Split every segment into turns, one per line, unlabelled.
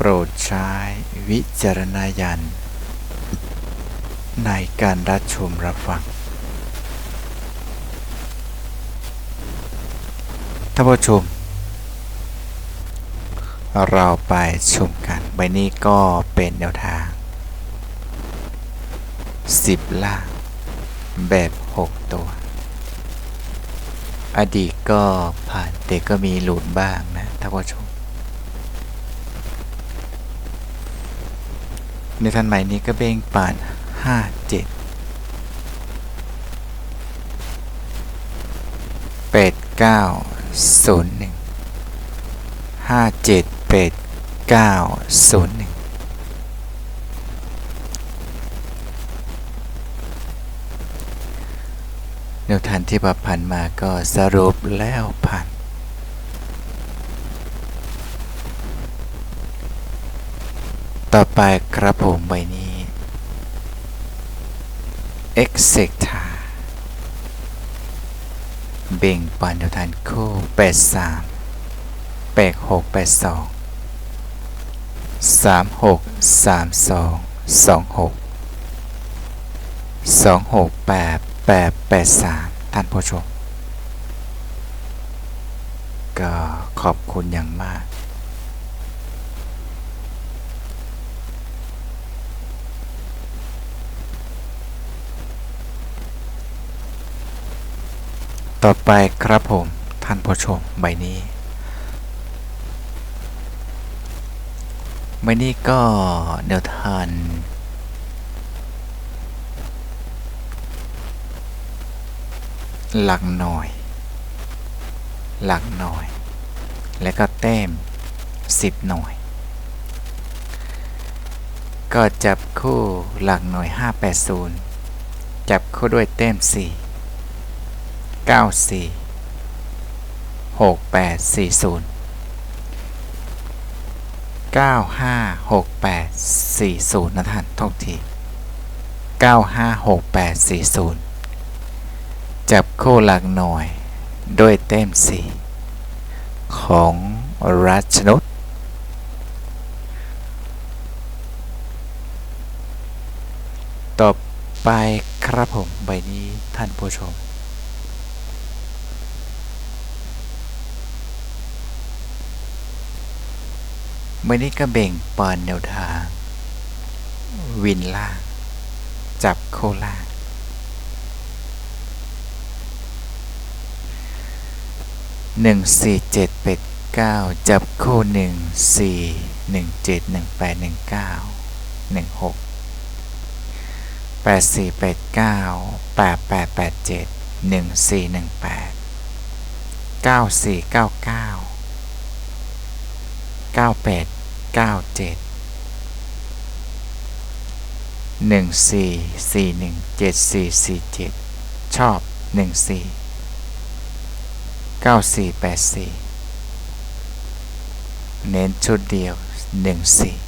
โปรดใช้วิจารณญาณในการรับชมรับฟังท่านผู้ชม เราไปชมกันใบนี้ก็เป็นแนวทาง 10 ล่างแบบ 6 ตัว อดีตก็ผ่านแต่ก็มีหลุดบ้างนะท่านผู้ชม ในทันใหม่นี้ก็เบ่งปานห้าเจ็ดแปดเก้าศูนย์หนึ่งห้าเจ็ดแปดเก้าศูนย์หนึ่งแนวทางที่ประพันมาก็สรุปแล้วผ่าน ต่อไปครับผมใบนี้ e x e c t a เบ่งปันแนวทางคู่ 83 86 82 36 32 26 26 8 8 83 ท่านผู้ชม ก็ขอบคุณอย่างมาก ต่อไปครับผมท่านผู้ชมใบนี้ใบนี้ก็เดี๋ยวทานหลักหน่อย หลักหน่อย และก็แต้ม 10 หน่วยก็จับคู่หลักหน่วย580 จับคู่ด้วยแต้ม 4 94 6840 956840 นะท่านทุกที 956840 จับคู่หลักหน่วยด้วยเต็มสีของรัชนุชต่อไปครับผมใบนี้ท่านผู้ชม เมื่อนี้ก็เบ่งปอนแนวทาง วินล่างจับโคล่างหนึ่งสี่เจ็ดเป็ดเก้าจับคู่หนึ่งสี่หนึ่งเจ็ดหนึ่งแปดหนึ่งเก้าหนึ่งหกแปดสี่แปดเก้าแปดแปดแปดเจ็ดหนึ่งสี่หนึ่งแปดเก้าสี่เก้าเก้า 98 97 14417447 ชอบ 14 9484 เน้นชุดเดียว 14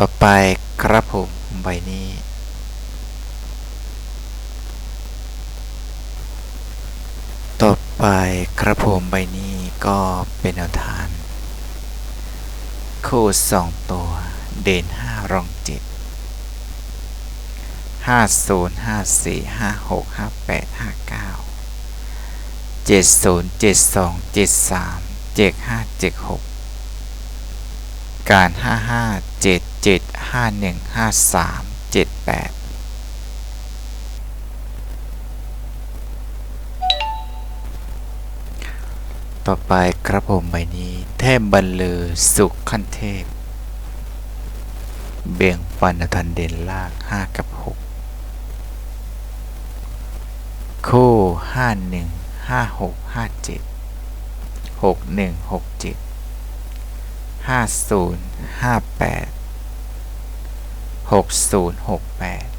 ต่อไปครับผมใบนี้ ต่อไปครับผมใบนี้ก็เป็นแนวทางคู่สองตัว เด่นห้ารองเจ็ดห้าศูนย์ห้าสี่ห้าหกห้าแปดห้าเก้าเจ็ดศูนย์เจ็ดสองเจ็ดสามเจ็ดห้าเจ็ดหกการห้าห้าเจ็ด เจ็ดห้าหนึ่งห้าสามเจ็ดแปดต่อไปครับผมใบนี้ เทพบรรลือสุขขั้นเทพ เบี่ยงปันทันเด่นลาก 5 กับ 6 คู่ 5 1 5 6 5 7 61 67 50 58 6068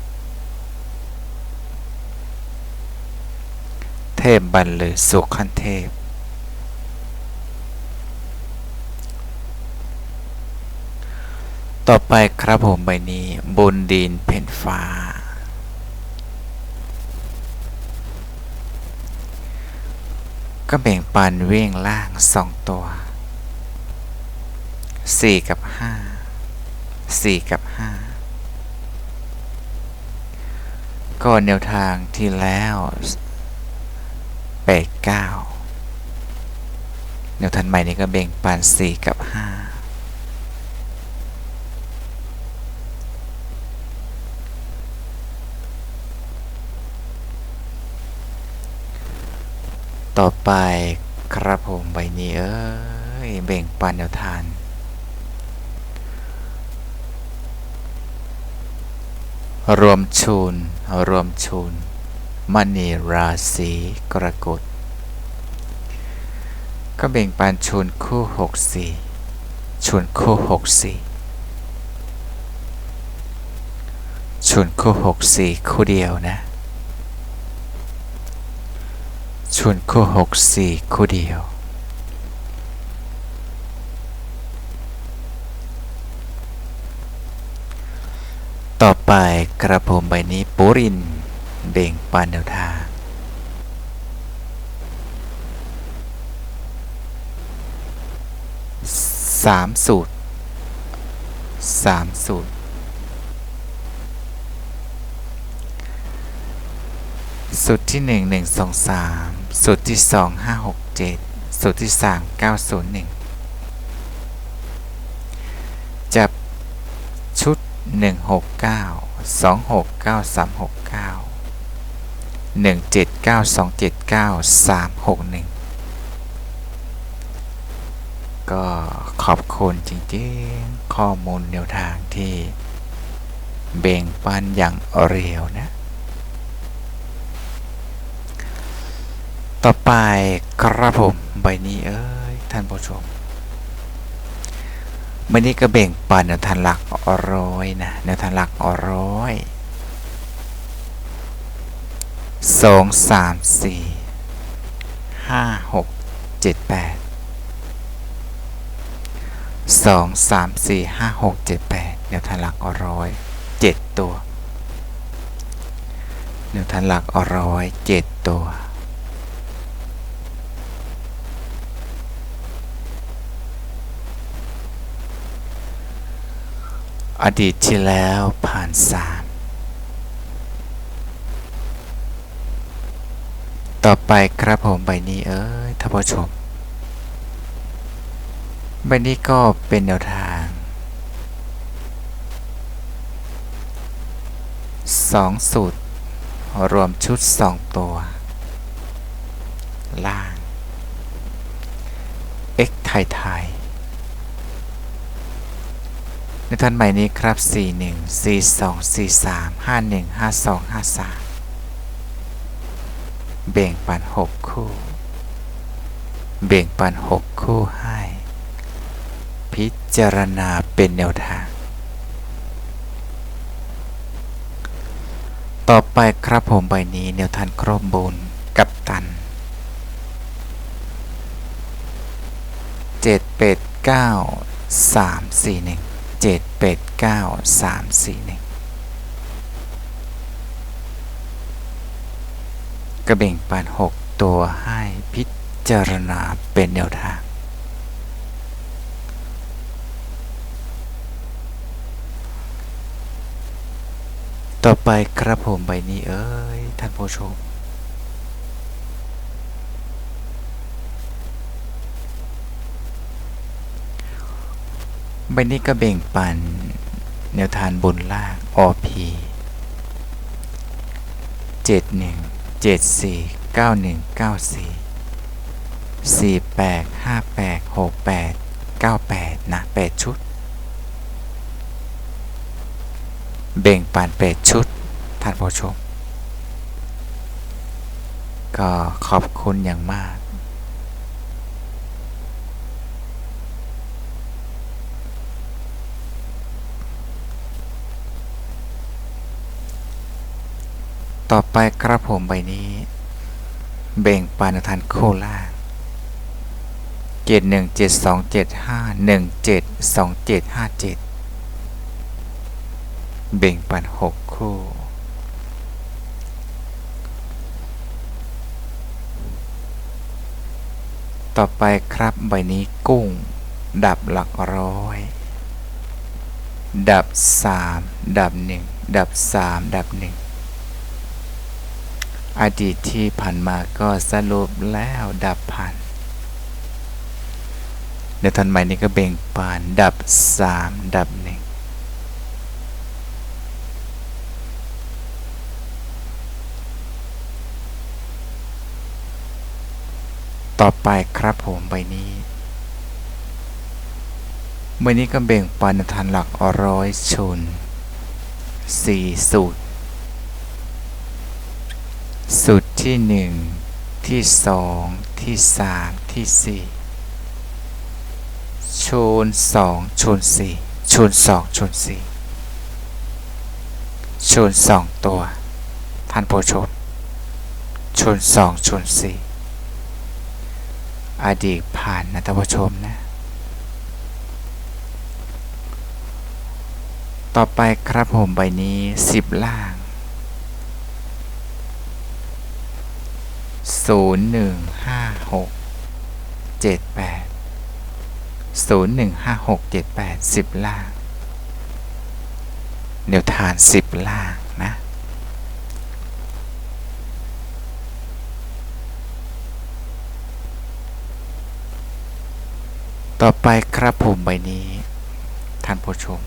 เทพบรรลือสุขขั้นเทพ ต่อไปครับผมใบนี้บนดินเพ่นฟ้า ก็แบ่งปันเว่งล่างสองตัวสี่กับห้าสี่กับห้า ก็แนวทางที่แล้วแปดเก้าแนวทางใหม่นี้ก็แบ่งปันสี่กับห้าต่อไปครับผมใบนี้เอ้ยแบ่งปันแนวทาน รวมชูนรวมชูนมณีราศีกรกฎก็แบ่งปันชูนคู่หกสี่ชูนคู่หกสี่ชูนคู่หกสี่คู่เดียวนะชุนคู่หกสี่คู่เดียว ต่อไปกระผมใบนี้ปุรินเบ่งปานแนวทางสามสูตรสามสูตรสูตรที่หนึ่งหนึ่งสองสามสูตรที่สองห้าหกเจ็ดสูตรที่สามเก้าศูนย์หนึ่ง 169 269369 179279361 ก็ขอบคุณจริงๆ ข้อมูลแนวทางที่เบ่งปันอย่างเร็วนะ ต่อไปครับผมใบนี้เอ้ยท่านผู้ชม ใบนี้ก็เบ่งปันแนวทางหลักร้อยนะแนวทางหลักร้อยสองสามสี่ห้าหกเจ็ดแปดสองสามสี่ห้าหกเจ็ดแปดแนวทางหลักร้อยเจ็ดตัวแนวทางหลักร้อยเจ็ดตัว อดีตที่แล้วผ่านสามต่อไปครับผมใบนี้เอ้ยท่านผู้ชม ใบนี้ก็เป็นแนวทางสองสูตร รวมชุดสองตัว ล่าง x ไทยไทย ในท่านใหม่นี้ครับ 41 42 43 51 52 53 เบ่งปัน 6 คู่ เบ่งปัน 6 คู่ให้ พิจารณาเป็นแนวทาง ต่อไปครับผมใบนี้แนวทางครบบุญกับตัน7เป็ด9 3 4 1 7เป็ด9 3 4 1 กระเบ่งปัน 6 ตัวให้พิจารณาเป็นแนวทางต่อไปครับผมใบนี้เอ้ย ท่านผู้ชม ใบนี้ก็เบ่งปัน แนวทานบนล่าง OP 71 74 91 94สี่แปดห้าแปดหกแปดเก้าแปดนะแปดชุด เบ่งปันแปดชุด ท่านผู้ชม ก็ขอบคุณอย่างมาก ต่อไปครับผมใบนี้ เบ่งปานทันโคล่างเจ็ดหนึ่งเจ็ดสองเจ็ดห้าหนึ่งเจ็ดสองเจ็ดห้าเจ็ดเบ่งปันหกคู่ ต่อไปครับใบนี้กุ้ง ดับหลักร้อย ดับสามดับหนึ่งดับสามดับหนึ่ง อดีตที่ผ่านมาก็สรุปแล้วดับผ่านเดี๋ยวทันใหม่นี้ก็เบ่งปานดับสามดับหนึ่งต่อไปครับผมใบนี้ใบนี้ก็เบ่งปานทันหลักร้อยชนสี่สูตร สูตรที่หนึ่งที่สองที่สามที่สี่ชนสองชนสี่ชนสองชนสี่ชนสองตัว ท่านผู้ชมชนสองชนสี่อดีตผ่านนะท่านผู้ชมนะ ต่อไปครับผมใบนี้สิบล่าง ศูนย์หนึ่งห้าหกเจ็ดแปดศูนย์หนึ่งห้าหกเจ็ดแปดสิบล่างเดี๋ยวทานสิบล่างนะต่อไปครับผมใบนี้ ท่านผู้ชม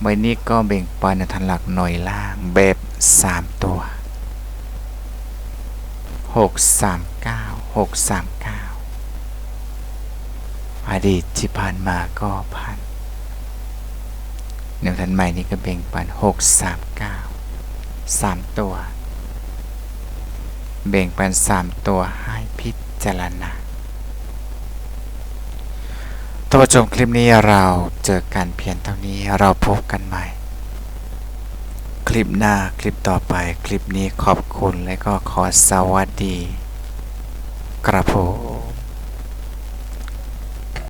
ใบนี้ก็เบ่งปันในทันหลักหน่อยล่างแบบสามตัวหกสามเก้าหกสามเก้าอดีตที่ผ่านมาก็ผ่านแนวทันใหม่นี้ก็เบ่งปันหกสามเก้าสามตัว เบ่งปันสามตัวให้พิจารณาท่านผู้ชมคลิปนี้เราเจอกันเพียงเท่านี้เราพบกันใหม่ ลิปหน้าคลิปต่อไปคลิปนี้ขอบคุณและก็ขอสวัสดี กระผม